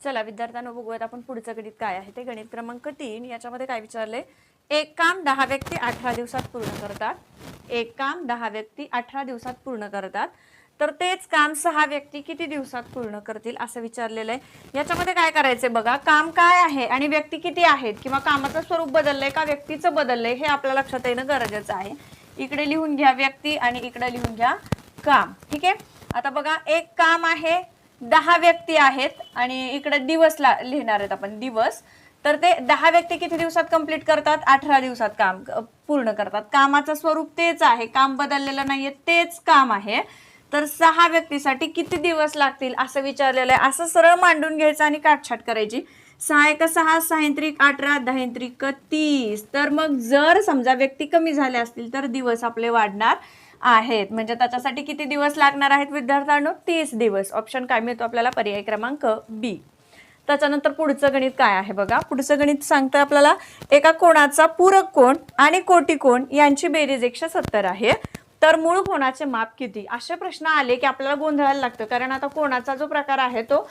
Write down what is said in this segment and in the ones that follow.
चला विद्यार्थ्यांना बघूयात आपण पुढचं गणित काय आहे. ते गणित क्रमांक तीन याच्यामध्ये काय विचारले एक काम दहा व्यक्ती अठरा दिवसात पूर्ण करतात. एक काम दहा व्यक्ती अठरा दिवसात पूर्ण करतात. तर तेच काम सहा व्यक्ती किती दिवसात पूर्ण करतील असं विचारलेलं आहे याच्यामध्ये काय करायचंय बघा काम काय आहे आणि व्यक्ती किती आहेत? किंवा कामाचं स्वरूप बदललंय का व्यक्तीचं बदललंय हे आपल्या लक्षात येणं गरजेचं आहे. इकडे लिहून घ्या व्यक्ती आणि इकडे लिहून घ्या काम. ठीक आहे? आता बघा एक काम आहे दहा व्यक्ती आहेत आणि इकडे दिवस ला लिहिणार आहेत आपण दिवस. तर ते दहा व्यक्ती किती दिवसात कंप्लीट करतात? अठरा दिवसात काम क- पूर्ण करतात. कामाचं स्वरूप तेच आहे. काम बदललेलं नाहीये तेच काम आहे. तर सहा व्यक्तीसाठी किती दिवस लागतील असं विचारलेलं आहे. असं सरळ मांडून घ्यायचं आणि काटछाट करायची. सहा एक सहा सायंत्रिक अठरा दहांत्रिक तीस. तर मग जर समजा व्यक्ती कमी झाल्या असतील तर दिवस आपले वाढणार. आहेत. म्हणजे त्याच्यासाठी किती दिवस लागणार आहेत विद्यार्थ्यांनो? तीस दिवस. ऑप्शन काय मिळतो आपल्याला? पर्याय क्रमांक बी त्याच्यानंतर पुढचं गणित काय आहे बघा? पुढचं गणित सांगतं आपल्याला. एका कोणाचा पूरक कोण आणि कोटी कोण यांची बेरीज एकशे सत्तर आहे. तर मूळ कोणाचे माप किती? असे प्रश्न आले की आपल्याला गोंधळायला लागतं. कारण आता कोणाचा जो प्रकार आहे तो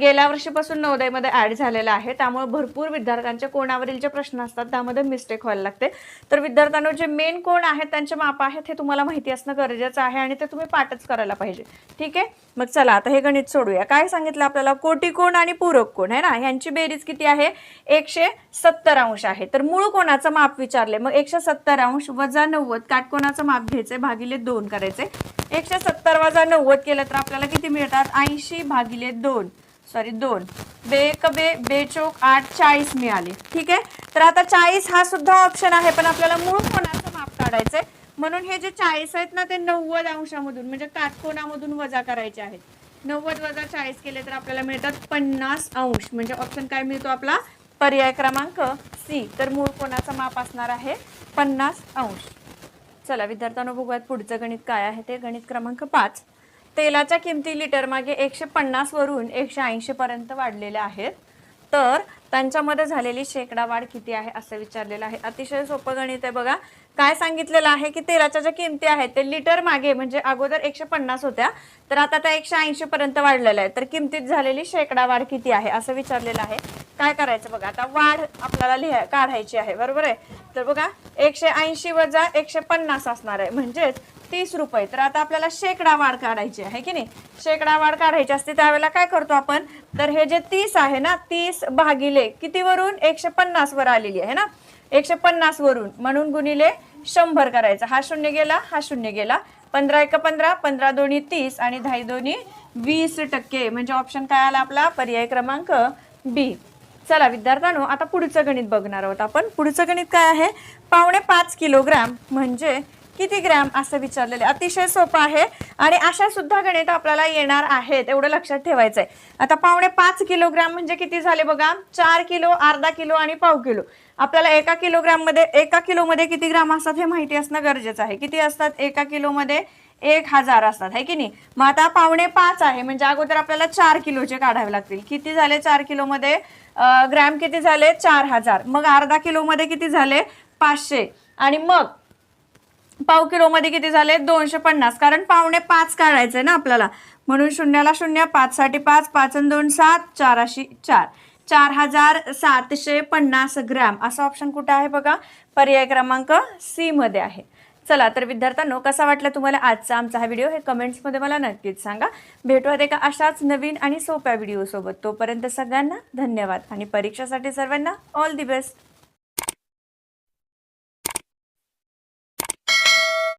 गेल्या वर्षीपासून नवोदयमध्ये ऍड झालेला आहे. त्यामुळे भरपूर विद्यार्थ्यांचे कोणावरील जे प्रश्न असतात त्यामध्ये मिस्टेक व्हायला लागते. तर विद्यार्थ्यांना जे मेन कोण आहेत त्यांचे माप आहेत हे तुम्हाला माहिती असणं गरजेचं आहे आणि ते तुम्ही पाठच करायला पाहिजे. ठीक आहे? मग चला आता हे गणित सोडूया. काय सांगितलं आपल्याला? कोटी कोण आणि पूरक कोण आहे ना? यांची बेरीज किती आहे? एकशे सत्तर अंश आहे. तर मूळ कोणाचं माप विचारले? मग एकशे सत्तर अंश वजा नव्वद काटकोणाचं माप घ्यायचंय भागिले दोन करायचे एकशे सत्तर वजा नव्वद केलं तर आपल्याला किती मिळतात? ऐंशी भागिले दोन. सॉरी दोन. बे बे बेचोक आठ चाळीस मिळाले. ठीक आहे? तर आता चाळीस हा सुद्धा ऑप्शन आहे पण आपल्याला मूळ कोणाचं माप काढायचंय? म्हणून हे जे चाळीस आहेत ना ते नव्वद अंशामधून म्हणजे काटकोणामधून वजा करायचे आहेत. नव्वद वजा चाळीस केले तर आपल्याला मिळतात पन्नास अंश. म्हणजे ऑप्शन काय मिळतो आपला? पर्याय क्रमांक सी. तर मूळ कोणाचं माप असणार आहे? पन्नास अंश. चला विद्यार्थ्यांना बघूयात पुढचं गणित काय आहे ते. गणित क्रमांक पाच. तेलाच्या किमती लिटर मागे एकशे पन्नास वरून एकशे ऐंशी पर्यंत वाढलेल्या आहेत. तर त्यांच्यामध्ये झालेली शेकडा वाढ किती आहे असं विचारलेलं आहे. अतिशय सोपं गणित आहे बघा. काय सांगितलेलं आहे की तेलाच्या ज्या किमती आहेत ते लिटर मागे म्हणजे अगोदर एकशे पन्नास होत्या तर आता त्या एकशे ऐंशी पर्यंत वाढलेल्या आहेत. तर किमतीत झालेली शेकडा वाढ किती आहे असं विचारलेलं आहे. काय करायचं बघा. आता वाढ आपल्याला लिहाय काढायची आहे. बरोबर आहे? तर बघा एकशे ऐंशी वजा एकशे पन्नास असणार आहे. म्हणजेच तीस रुपये. तर आता आपल्याला शेकडा वाढ काढायची आहे की नाही? शेकडा वाढ काढायची असते त्यावेळेला काय करतो आपण? तर हे जे तीस आहे ना तीस भागिले कितीवरून? एकशे पन्नास वर आलेली आहे ना? एकशे पन्नास वरून. म्हणून गुणिले शंभर करायचा. हा शून्य गेला हा शून्य गेला. पंधरा एक पंधरा पंधरा दोन्ही तीस आणि दहा दोन्ही वीस टक्के. म्हणजे ऑप्शन काय आला आपला? पर्याय क्रमांक बी चला विद्यार्थ्यांनो आता पुढचं गणित बघणार आहोत आपण. पुढचं गणित काय आहे? पावणे पाच किलोग्राम. म्हणजे किती ग्रॅम असं विचारलेले अतिशय सोपं आहे. आणि अशा सुद्धा गणित आपल्याला येणार आहेत एवढं लक्षात ठेवायचं आहे आता पावणे पाच किलोग्राम म्हणजे किती झाले बघा? चार किलो अर्धा किलो आणि पाव किलो. आपल्याला एका किलोग्राममध्ये एका किलोमध्ये किती ग्राम असतात हे माहिती असणं गरजेचं आहे. किती असतात? एका किलोमध्ये एक हजार असतात है की नाही? मग आता पावणे पाच आहे म्हणजे अगोदर आपल्याला चार किलोचे काढावे लागतील. किती झाले चार किलोमध्ये? ग्रॅम किती झाले? चार हजार. मग अर्धा किलोमध्ये किती झाले? पाचशे. आणि मग पाव किलोमध्ये किती झाले? दोनशे पन्नास. कारण पावणे पाच काढायचे ना आपल्याला. म्हणून शून्याला शून्य पाच साठी पाच पाच आणि दोन सात चाराशी चार. चार हजार सातशे पन्नास ग्रॅम. असा ऑप्शन कुठं आहे बघा? पर्याय क्रमांक सी मध्ये आहे. चला तर विद्यार्थ्यांनो कसा वाटला तुम्हाला आजचा आमचा हा व्हिडिओ? हे कमेंट्समध्ये मला नक्कीच सांगा. भेटूयात एका अशाच नवीन आणि सोप्या व्हिडिओसोबत. तोपर्यंत सगळ्यांना धन्यवाद. आणि परीक्षासाठी सर्वांना ऑल दी बेस्ट.